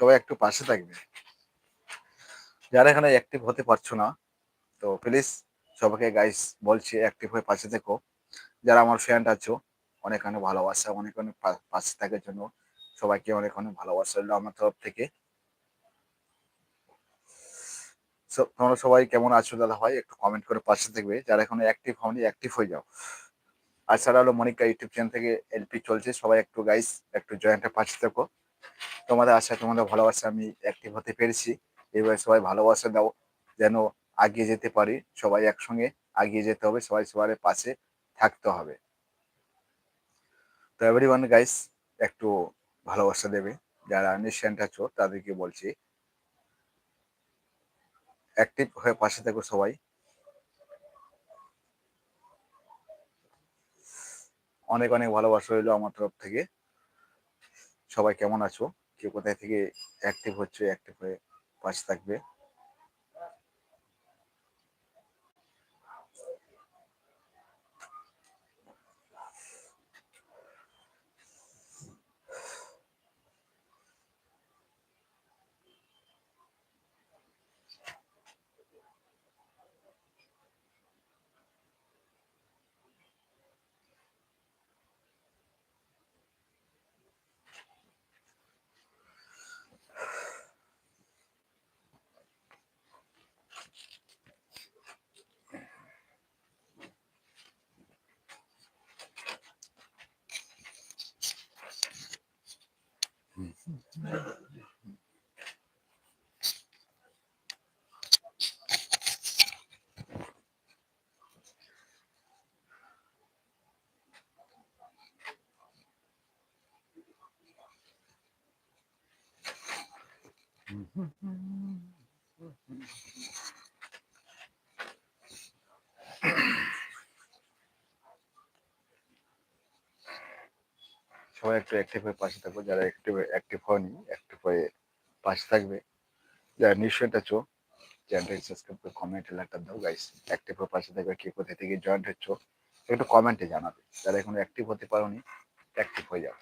সবাই একটু পাশে থাকবে। যারা এখানে অ্যাক্টিভ হতে পারছ না, তো প্লিজ সবাইকে গাইস বলছি অ্যাক্টিভ হয়ে পাশে থেকো। যারা আমার ফ্রেন্ড আছো, অনেক অনেক ভালোবাসা, অনেক অনেক পাশে থাকার জন্য সবাইকে অনেক অনেক ভালোবাসা রইল আমার তরফ থেকে। তোমরা সবাই কেমন আছো দাদা ভাই? একটু কমেন্ট করে পাশে থাকবে। যারা এখনও অ্যাক্টিভ হয়নি অ্যাক্টিভ হয়ে যাও। আর ছাড়া হলো মনিকা ইউটিউব চ্যানেল থেকে এলপি চলছে। সবাই একটু গাইস একটু জয়েন্টে পাশে থাকো। তোমাদের আশা, তোমাদের ভালোবাসা আমি অ্যাক্টিভ হতে পেরেছি। এবার সবাই ভালোবাসা দাও, যেন আগিয়ে যেতে পারি। সবাই একসঙ্গে আগিয়ে যেতে হবে, সবাই সবার পাশে থাকতে হবে। তো এভরিওয়ান গাইস একটু ভালোবাসা দেবে। যারা নিঃশ্যান্ট আছো, তাদেরকে বলছি অ্যাক্টিভ হয়ে পাশে থাকো সবাই। অনেক অনেক ভালোবাসা রইল আমার তরফ থেকে। সবাই কেমন আছো? কে কোথায় থেকে অ্যাক্টিভ হচ্ছে অ্যাক্টিভ হয়ে পাশে থাকবে? সবাই একটু অ্যাক্টিভ হয়ে পাশে থাকব যারা অ্যাক্টিভ অ্যাক্টিভ হয়নি অ্যাক্টিভ হয়ে পাশে থাকবে। যারা নিশ্চয়ই আছো চ্যানেলটাকে সাবস্ক্রাইব করে কমেন্টে লেখা দাও গাইস অ্যাক্টিভ হয়ে পাশে থাকবে, কে কোথা থেকে জয়েন্ট হচ্ছ, একটু কমেন্টে জানাবে। যারা এখনও অ্যাক্টিভ হতে পারোনি অ্যাক্টিভ হয়ে যাও।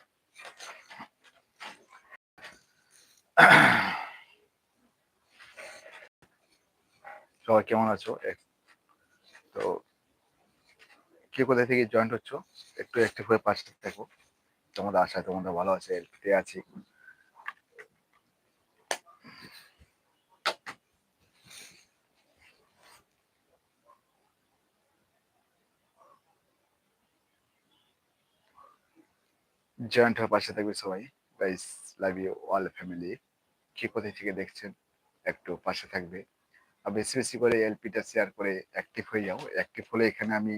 সবাই কেমন আছো? তো কে কোথা থেকে জয়েন্ট হচ্ছ? একটু অ্যাক্টিভ হয়ে পাশে থাকো। তোমাদের আশা, তোমাদের ভালো আছে এলপিতে আছি। জয়েন্ট হয়ে পাশে থাকবে সবাই। Guys love you all family কে কোথায় থেকে দেখছেন? একটু পাশে থাকবে। বেশি বেশি করে এলপিটা শেয়ার করে অ্যাক্টিভ হয়ে যাও অ্যাক্টিভ হলে এখানে আমি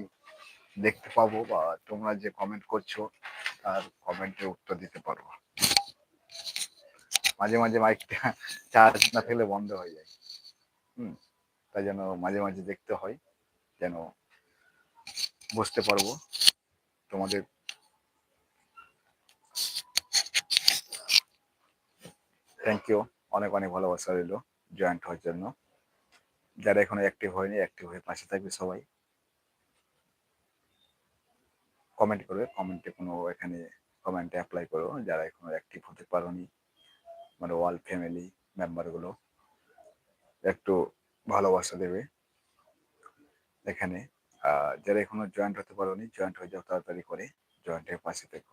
দেখতে পাবো বা তোমরা যে কমেন্ট করছ, তার কমেন্টের উত্তর দিতে পারব মাঝে মাঝে মাইকটা চার্জ না থাকলে বন্ধ হয়ে যায়। হুম, তাই যেন মাঝে মাঝে দেখতে হয়, যেন বুঝতে পারব তোমাদের। থ্যাংক ইউ অনেক অনেক ভালোবাসা রইল জয়েন্ট হওয়ার জন্য। যারা এখনও অ্যাক্টিভ হয়নি অ্যাক্টিভ হয়ে পাশে থাকবে সবাই। কমেন্ট করবে কমেন্টে কোনো এখানে কমেন্টে অ্যাপ্লাই করো, যারা এখনও অ্যাক্টিভ হতে পারোনি মানে ওয়াল ফ্যামিলি মেম্বারগুলো একটু ভালোবাসা দেবে এখানে। যারা এখনও জয়েন্ট হতে পারোনি জয়েন্ট হয়ে যাও তাড়াতাড়ি করে জয়েন্ট হয়ে পাশে থেকো।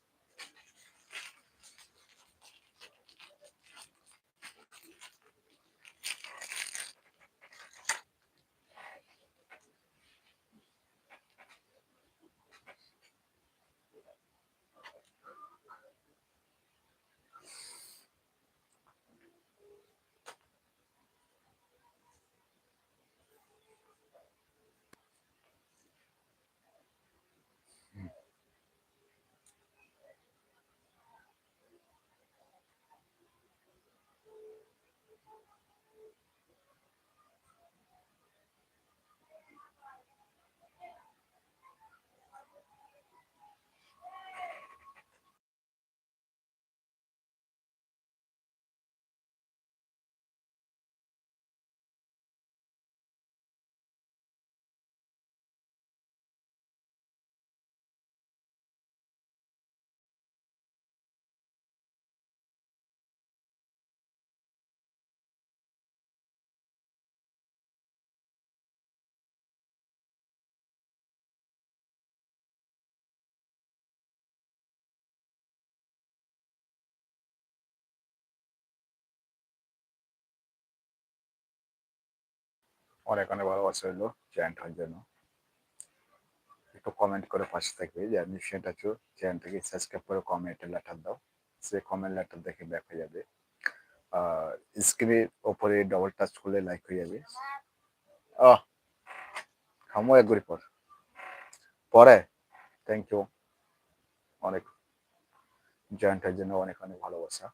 অনেক অনেক ভালোবাসা রইল চ্যানেল হওয়ার জন্য। একটু কমেন্ট করে পাশে থাকবে যে নিশ্চয়ই আছো চ্যানেলটাকে সাবস্ক্রাইব করে কমেন্টের লেটার দাও। সে কমেন্ট লেটার দেখে ব্যাক হয়ে যাবে। স্ক্রিনের ওপরে ডবল টাচ করলে লাইক হয়ে যাবে। আহ, খামো এক ঘড়ি পর। পরে থ্যাংক ইউ অনেক জয়েন্টের জন্য অনেক অনেক ভালোবাসা।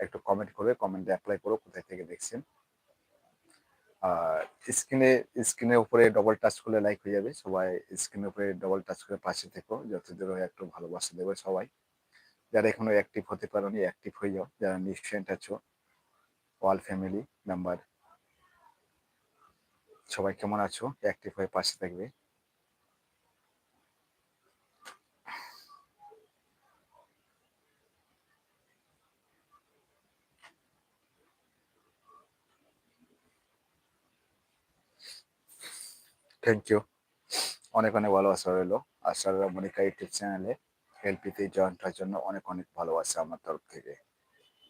একটু কমেন্ট করবে কমেন্টে অ্যাপ্লাই করো, কোথায় থেকে দেখছেন। স্ক্রিনে স্ক্রিনের উপরে ডবল টাচ করলে লাইক হয়ে যাবে। সবাই স্ক্রিনের উপরে ডবল টাচ করে পাশে থেকো, যত দূর হয় একটু ভালোবাসা দেবে সবাই। যারা এখনও অ্যাক্টিভ হতে পারোনি অ্যাক্টিভ হয়ে যাও। যারা নিশ্চয়েন্ট আছো অল ফ্যামিলি মেম্বার সবাই কেমন আছো? অ্যাক্টিভ হয়ে পাশে থাকবে। থ্যাংক ইউ অনেক অনেক ভালোবাসা রইল। আশার মনিকা ইউটিউব চ্যানেলে এলপিতে জয়েন জন্য অনেক অনেক ভালোবাসা আমার তরফ থেকে।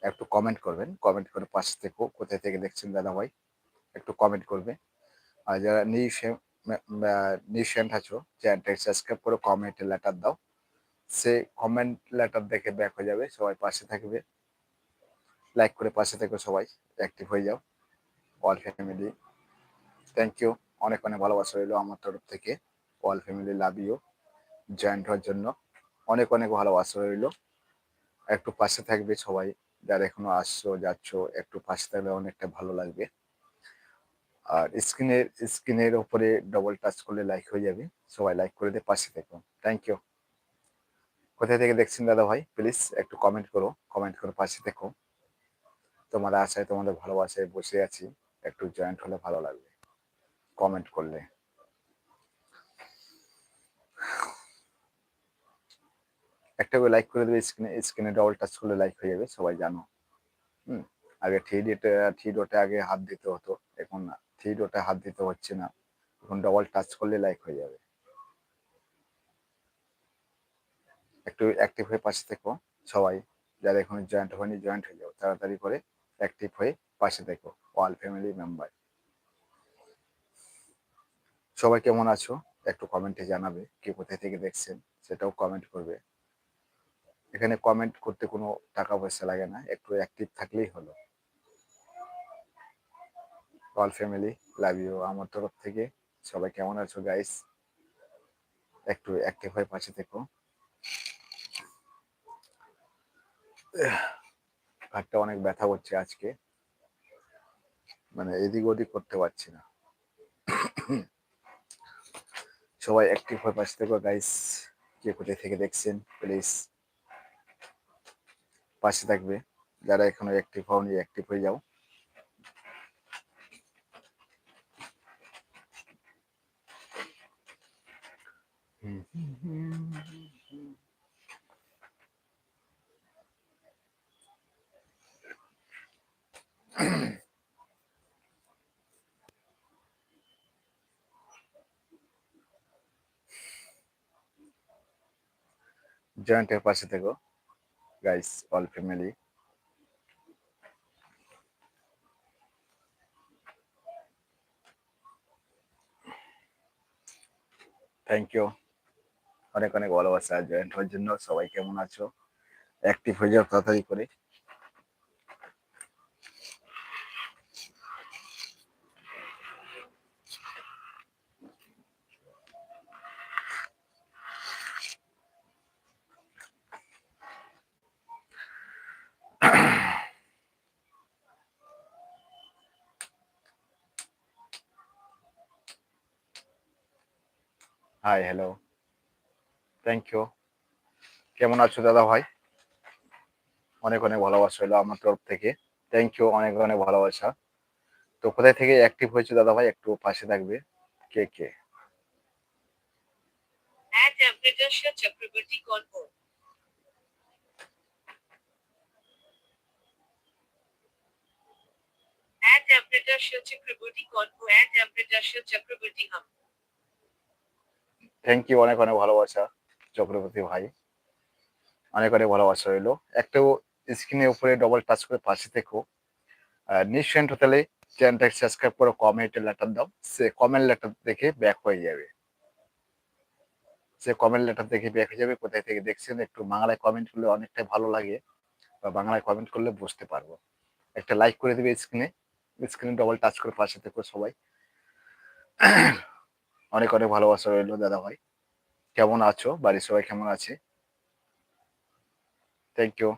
একটু কমেন্ট করবেন। কমেন্ট করে পাশে থেকো। কোথায় থেকে দেখছেন দাদা ভাই একটু কমেন্ট করবে। আর যারা নিউ নিউ সেন্ট আছো চ্যানেলটাকে সাবস্ক্রাইব করে কমেন্টে লেটার দাও। সে কমেন্ট লেটার দেখে ব্যাক হয়ে যাবে, সবাই পাশে থাকবে। লাইক করে পাশে থেকো সবাই অ্যাক্টিভ হয়ে যাও। অল ফ্যামিলি থ্যাংক ইউ অনেক অনেক ভালোবাসা রইল আমার তরফ থেকে। All family love you joint হওয়ার জন্য অনেক অনেক ভালোবাসা রইল। একটু পাশে থাকবে সবাই। যারা এখনও আসছো, যাচ্ছ, একটু পাশে থাকলে অনেকটা ভালো লাগবে। আর স্ক্রিনের স্ক্রিনের উপরে ডবল টাচ করলে লাইক হয়ে যাবে। সবাই লাইক করে দিয়ে পাশে থেকো। থ্যাংক ইউ কোথায় থেকে দেখছেন দাদা ভাই? প্লিজ একটু কমেন্ট করো। কমেন্ট করে পাশে থেকো। তোমার আশায়, তোমাদের ভালোবাসায় বসে আছি। একটু জয়েন্ট হলে ভালো লাগবে। কমেন্ট করলে। একটা করে লাইক করে দেবে স্ক্রিনে স্ক্রিনে ডবল টাচ করলে লাইক হয়ে যাবে, সবাই জানো। হুম, আগে থ্রি ডিতে থ্রি ডটে আগে হাত দিতে হতো, এখন থ্রি ডটে হাত দিতে হচ্ছে না। এখন ডবল টাচ করলে লাইক হয়ে যাবে। একটু অ্যাক্টিভ হয়ে পাশে থেকো, সবাই। যারা এখন জয়েন্ট হয়নি জয়েন্ট হয়ে যাও, তাড়াতাড়ি করে অ্যাক্টিভ হয়ে পাশে থেকো অল ফ্যামিলি মেম্বার সবাই কেমন আছো? একটু কমেন্টে জানাবে কে কোথায় থেকে দেখছেন, সেটাও কমেন্ট করবে। এখানে কমেন্ট করতে কোনো টাকা পয়সা লাগে না, একটু অ্যাক্টিভ থাকলেই হলো। অল ফ্যামিলি লাভ ইউ আমার তরফ থেকে সবাই কেমন আছো গাইস একটু অ্যাক্টিভ হয়ে পাশে থেকো। ঘাটটা অনেক ব্যথা করছে আজকে। মানে এদিক ওদিক করতে পারছি না। সবাই অ্যাক্টিভ হয়ে পাশে থেকো গাইস কে কোথায় থেকে দেখছেন প্লিজ পাশে থাকবে। যারা এখনও অ্যাক্টিভ হওনি অ্যাক্টিভ হয়ে যাও। জয়েন্টের পাশে থেকো। Guys all family thank you অনেক অনেক ভালোবাসা জয়েন্ট হওয়ার জন্য। সবাই কেমন আছো? অ্যাক্টিভ হয়ে যাও, তাড়াতাড়ি করে। হাই হ্যালো থ্যাংক ইউ কেমন আছো দাদা ভাই? অনেক অনেক ভালোবাসা হলো আমার তরফ থেকে। থ্যাংক ইউ অনেক অনেক ভালোবাসা। তো কোথায় থেকে অ্যাক্টিভ হয়েছে দাদা ভাই? একটু পাশে থাকবে। কে কে? Chakrabarti Convo. Add Amritasya Chakrabarti Convo. Add Amritasya Chakrabarti Hum. Thank you অনেক অনেক ভালোবাসা, চক্রবর্তী ভাই। অনেক অনেক ভালোবাসা রইল। একটু স্ক্রিনের উপরে ডবল টাচ করে পাশে থেকো। নিশ্চেন্ট হোটেলে চ্যানেলটাকে সাবস্ক্রাইব করো কমেন্টে লেটার দাও। সে কমেন্ট লেটার দেখে ব্যাক হয়ে যাবে। সে কমেন্ট লেটার দেখে ব্যাক হয়ে যাবে, কোথায় থেকে দেখছেন একটু বাংলায় কমেন্ট করলে অনেকটাই ভালো লাগে বা বাংলায় কমেন্ট করলে বুঝতে পারব। একটা লাইক করে দেবে স্ক্রিনে স্ক্রিনে ডবল টাচ করে পাশে থেকো সবাই। অনেক অনেক ভালোবাসা রইল দাদা ভাই কেমন আছো? বাড়ির সবাই কেমন আছে? থ্যাংক ইউ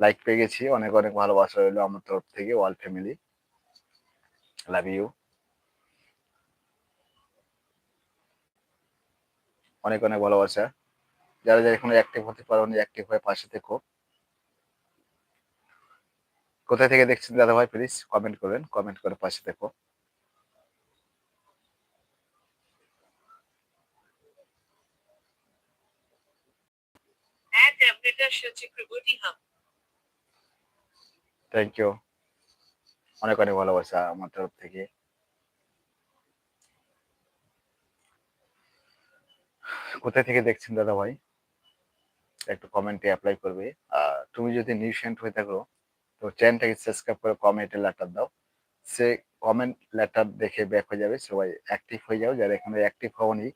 লাইক পেয়ে গেছি, অনেক অনেক ভালোবাসা রইল আমার তরফ থেকে ওয়াল ফ্যামিলি লাভ ইউ অনেক অনেক ভালোবাসা। যারা যারা এখনও অ্যাক্টিভ হতে পারো অ্যাক্টিভ হয়ে পাশে থেকো। কোথায় থেকে দেখছেন দাদা ভাই প্লিজ কমেন্ট করবেন কমেন্ট করে পাশে থেকো। Shah Chakraborty Hum. Thank you অনেক অনেক ভালোবাসা আমার তরফ থেকে। কোথায় থেকে দেখছেন দাদা ভাই একটু কমেন্টে অ্যাপ্লাই করবে। আর তুমি যদি নিউ সেন্ট হয়ে থাকো, তো চ্যানেলটাকে সাবস্ক্রাইব করে কমেন্টে লেটার দাও। সে কমেন্ট লেটার দেখে ব্যাক হয়ে যাবে। সবাই অ্যাক্টিভ হয়ে যাও। যারা এখানে অ্যাক্টিভ হওনি,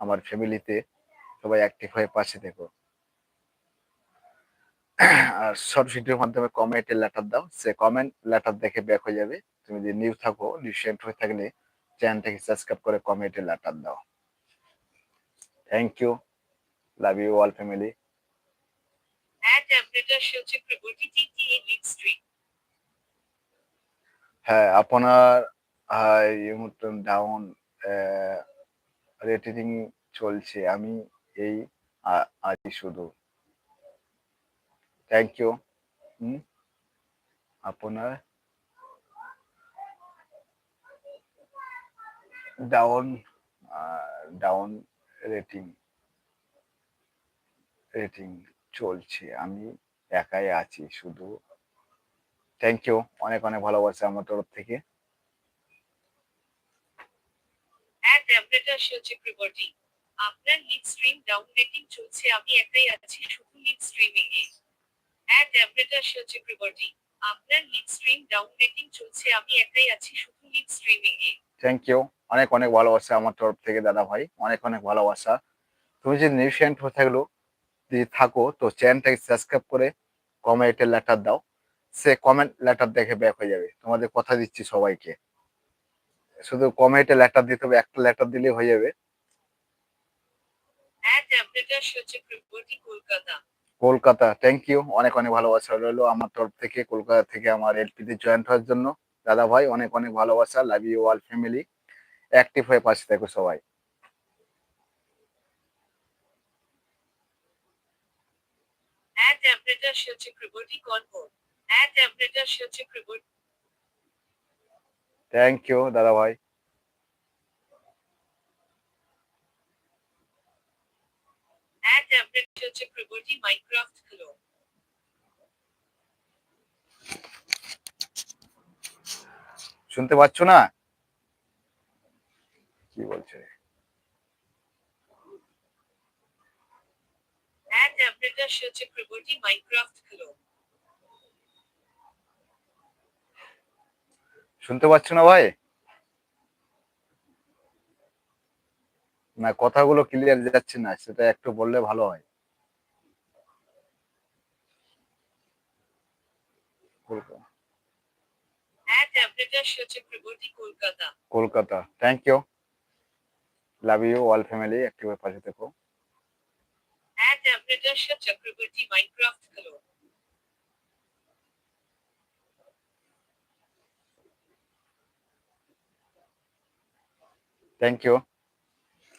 আমার ফ্যামিলিতে সবাই অ্যাক্টিভ হয়ে পাশে থেকো। আর শর্ট ভিডিওর মাধ্যমে কমেন্টে লেটার দাও। সে কমেন্ট লেটার দেখে ব্যাক হয়ে যাবে। তুমি যদি নিউ থাকো রিসেন্ট হয়ে থাকলে চ্যানেলটাকে সাবস্ক্রাইব করে কমেন্টে লেটার দাও। Thank you love you all family. হ্যাঁ আপনার ডাউন রেটিং চলছে। আমি এই আ- আছি শুধু। থ্যাংক ইউ হুম আপনার ডাউন ডাউন রেটিং রেটিং চলছে। আমি একাই আছি শুধু। থ্যাংক ইউ অনেক অনেক ভালোবাসা আমার তরফ থেকে. আপনার লিড স্ট্রিম ডাউন রেটিং চলছে। আমি একাই আছি শুধু লিড স্ট্রিমিং এ অ্যাড আপনার লিড স্ট্রিম ডাউন রেটিং চলছে আমি একাই আছি শুধু লিড স্ট্রিমিং এ থ্যাংক ইউ অনেক অনেক ভালোবাসা আমার তরফ থেকে দাদা ভাই। অনেক অনেক ভালোবাসা। তুমি যদি হয়ে থাকল যদি থাকো তো চ্যানেলটাকে সাবস্ক্রাইব করে কমেন্টে লেটার দাও। সে কমেন্ট লেটার দেখে ব্যাক হয়ে যাবে। তোমাদের কথা দিচ্ছি সবাইকে। শুধু কমেন্টে লেটার দিতে হবে একটা লেটার দিলেই হয়ে যাবে। চক্রবর্তী কলকাতা। কলকাতা থ্যাংক ইউ অনেক অনেক ভালোবাসা রইল আমার তরফ থেকে কলকাতা থেকে আমার এলপিতে জয়েন্ট হওয়ার জন্য। দাদা ভাই অনেক অনেক ভালোবাসা love you all family active হয়ে পাশে থাকো সবাই। থ্যাংক ইউ দাদা ভাই। অ্যাড অ্যামৃতা শাহ চক্রবর্তী মাইনক্রাফট খেলো শুনতে পাচ্ছ না? কি বলছে? অ্যামৃতা শাহ চক্রবর্তী মাইনক্রাফট খেলো শুনতে পাচ্ছ না ভাই? না কথাগুলো ক্লিয়ার যাচ্ছে না সেটা একটু বললে ভালো হয়। Kolkata. Thank you love you all family একটু পাশে থেকো। অ্যাড চক্রবর্তী মাইনক্রাফট খেলো। থ্যাংক ইউ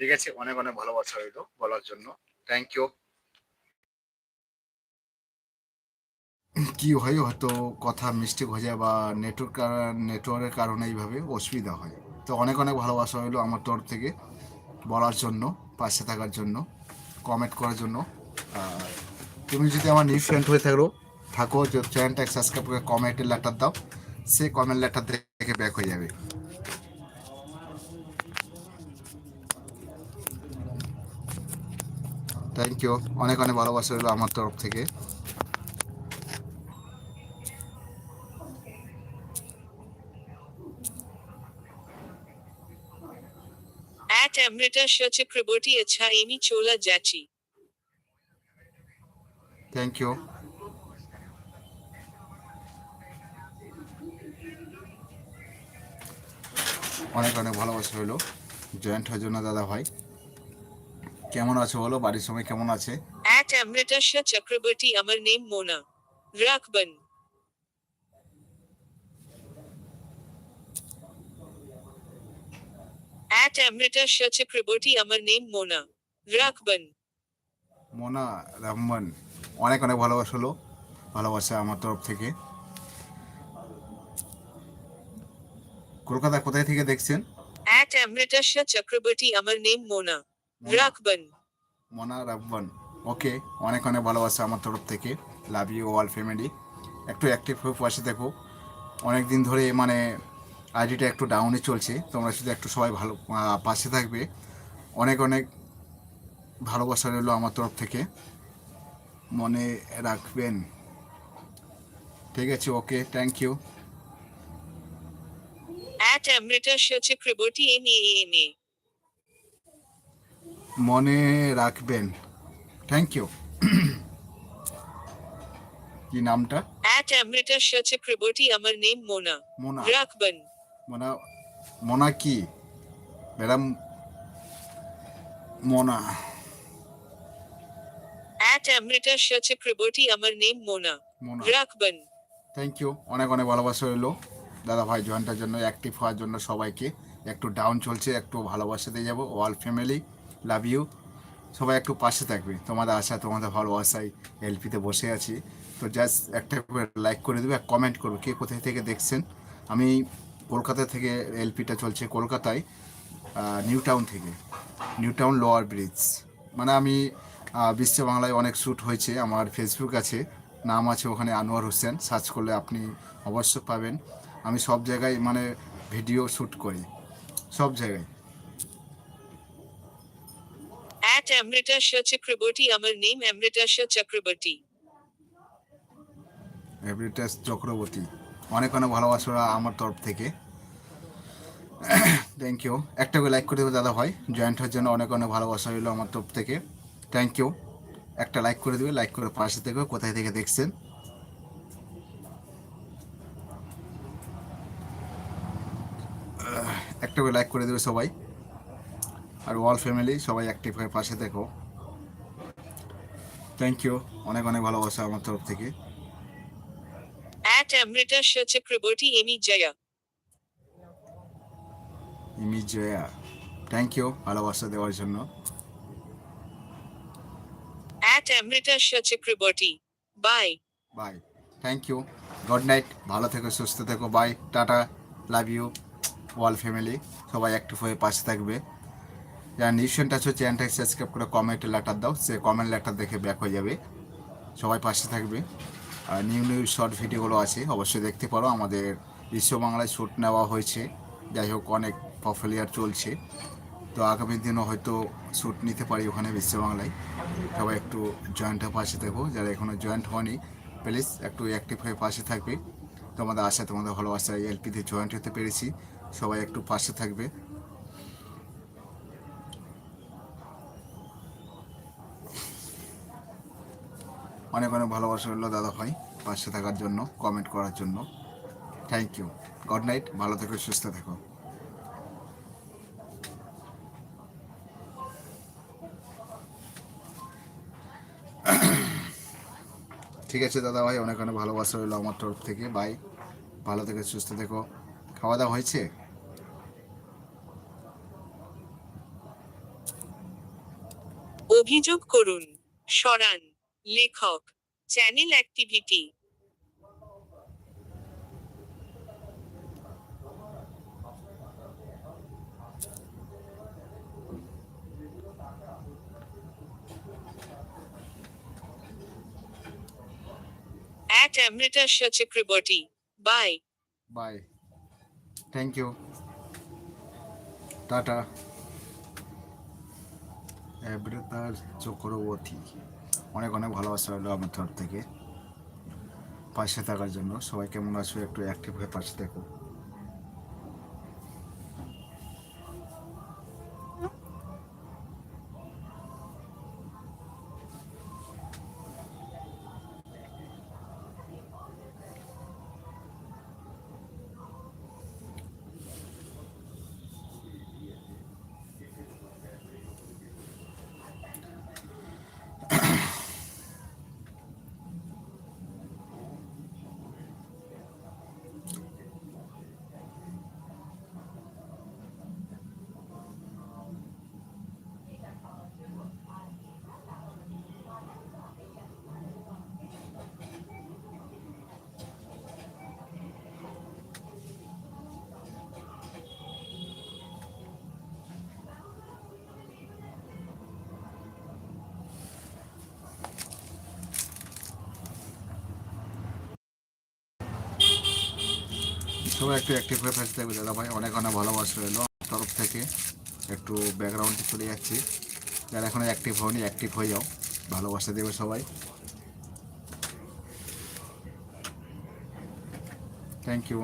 ঠিক আছে, অনেক অনেক ভালোবাসা রইল বলার জন্য। থ্যাংক ইউ কি হয়, হয়তো কথা মিস্টেক হয়ে যায় বা নেটওয়ার্ক নেটওয়ার্কের কারণে এইভাবে অসুবিধা হয়। তো অনেক অনেক ভালোবাসা হইল আমার তরফ থেকে বলার জন্য, পাশে থাকার জন্য কমেন্ট করার জন্য। তুমি যদি আমার নিউ ফ্রেন্ড হয়ে থাকো থাকো চ্যানেলটা সাবস্ক্রাইব করে কমেন্টের লেটার দাও সে কমেন্ট লেটার দেখে ব্যাক হয়ে যাবে। থ্যাংক ইউ অনেক অনেক ভালোবাসা হলো আমার তরফ থেকে। At Amrita Acha Amy Chola Jachi. অনেক অনেক ভালোবাসা হইল জয়েন্ট জন্য দাদা ভাই। কেমন আছো বলো? বাড়ির সবাই কেমন আছে? অ্যাট অ্যামৃতাশা চক্রবর্তী আমার নেম মোনা রাখবেন অ্যাট অ্যামৃতাশা চক্রবর্তী আমার নেম মোনা রাখবেন মোনা রামবন অনেক অনেক ভালোবাসা হলো ভালোবাসা আমার তরফ থেকে। কলকাতা কোথায় থেকে দেখছেন? অ্যাট অ্যামৃতাশা চক্রবর্তী আমার name Mona Rakban. Mona Rabban okay অনেক অনেক ভালোবাসা আমার তরফ থেকে। লাভ ইউ অল ফ্যামিলি একটু অ্যাক্টিভ হয়ে পাশে দেখো। অনেক দিন ধরে মানে আইডিটা একটু ডাউনে চলছে। তোমরা শুধু একটু সবাই ভালো পাশে থাকবে। অনেক অনেক ভালোবাসা রইল আমার তরফ থেকে। মনে রাখবেন। ঠিক আছে okay thank you At Amrita Shah Chakraborty NAANA. মনে রাখবেন। থ্যাংক ইউ কি নামটা? At Amrita Shah Chakraborty Amar name Mona. Mona Rakban. Mona Mona কি? Madam Mona At Amrita Shah Chakraborty Amar name Mona. Mona Rakban. Thank you অনেক অনেক ভালোবাসা রইল। দাদা ভাই জয়েন্টের জন্য অ্যাক্টিভ হওয়ার জন্য সবাইকে। একটু ডাউন চলছে একটু ভালোবাসাতে দিয়ে যাব। অল ফ্যামিলি লাভ ইউ সবাই একটু পাশে থাকবে। তোমাদের আশা, তোমাদের ভালোবাসায় এলপিতে বসে আছি। তো জাস্ট একটা লাইক করে দেবে কমেন্ট করবে কে কোথায় থেকে দেখছেন। আমি কলকাতা থেকে এলপিটা চলছে কলকাতায় নিউ টাউন থেকে। নিউ টাউন লোয়ার ব্রিজ মানে আমি বিশ্ব বাংলায় অনেক শ্যুট হয়েছে, আমার ফেসবুক আছে। নাম আছে ওখানে আনোয়ার হোসেন সার্চ করলে আপনি অবশ্য পাবেন। আমি সব জায়গায় মানে ভিডিও শ্যুট করি। সব জায়গায়। At Amrita Shah Chakraborty Amar name Amrita Shah Chakraborty. এভরিটাস Chakraborty অনেক অনেক ভালোবাসা আমার তরফ থেকে। থ্যাংক ইউ একটা করে লাইক করে দেবে দাদা ভাই জয়েন্ট হওয়ার জন্য অনেক অনেক ভালোবাসা রইল আমার তরফ থেকে। থ্যাংক ইউ একটা লাইক করে দেবে লাইক করে পাশে থেকে কোথায় থেকে দেখছেন। একটা করে লাইক করে দেবে সবাই। আর অল ফ্যামিলি সবাই অ্যাক্টিভ হয়ে পাশে দেখো থ্যাংক ইউ অনেক অনেক ভালোবাসা আমার তরফ থেকে Amrita Shah Chakraborty Amy Jaya. Amy Jaya thank you ভালোবাসা দেওয়ার জন্য Amrita Shah Chakraborty. Bye. Bye thank you good night ভালো থেকো সুস্থ থেকো bye tata love you all family সবাই অ্যাক্টিভ হয়ে পাশে থাকবে যারা নিউশনটা হচ্ছে, চ্যানেলটাকে সাবস্ক্রাইব করে কমেন্টে লেটার দাও, সে কমেন্ট লেটার দেখে ব্যাক হয়ে যাবে। সবাই পাশে থাকবে। আর নিউ নিউ শর্ট ভিডিওগুলো আছে, অবশ্যই দেখতে পারো। আমাদের বিশ্ব বাংলায় শ্যুট নেওয়া হয়েছে। যাই হোক, অনেক পপুলার চলছে। তো আগামী দিনও হয়তো শ্যুট নিতে পারি ওখানে বিশ্ব বাংলায়। সবাই একটু জয়েন্ট হয়ে পাশে থাকো। যারা এখনও জয়েন্ট হয়নি প্লিজ একটু অ্যাক্টিভ হয়ে পাশে থাকবে। তোমাদের আশা, তোমাদের ভালোবাসা এলপিতে জয়েন্ট হতে পেরেছি। সবাই একটু পাশে থাকবে। অনেক অনেক ভালোবাসা রইল দাদা ভাই পাশে থাকার জন্য কমেন্ট করার জন্য। থ্যাংক ইউ গুড নাইট ভালো থেকো, সুস্থ থেকো। ঠিক আছে দাদা ভাই, অনেক অনেক ভালোবাসা রইল আমার তরফ থেকে। বাই ভালো থেকে, সুস্থ থেকো। খাওয়া দাওয়া হয়েছে? অভিযোগ করুন, সরান। লেখক channel activity. At Amrita Chakraborty bye bye thank you tata Amrita Chakraborty অনেক অনেক ভালোবাসা রইল আমার তরফ থেকে। পাশে থাকার জন্য। সবাই কেমন আছো? একটু অ্যাক্টিভ হয়ে পাশে দেখো সবাই একটু অ্যাক্টিভ হয়ে ফেলতে থাকবে দাদা ভাই অনেক অনেক ভালোবাসা রইল তরফ থেকে। একটু ব্যাকগ্রাউন্ডে চলে যাচ্ছি। যারা এখন অ্যাক্টিভ হয়নি অ্যাক্টিভ হয়ে যাও। ভালোবাসা দেবে সবাই। Thank you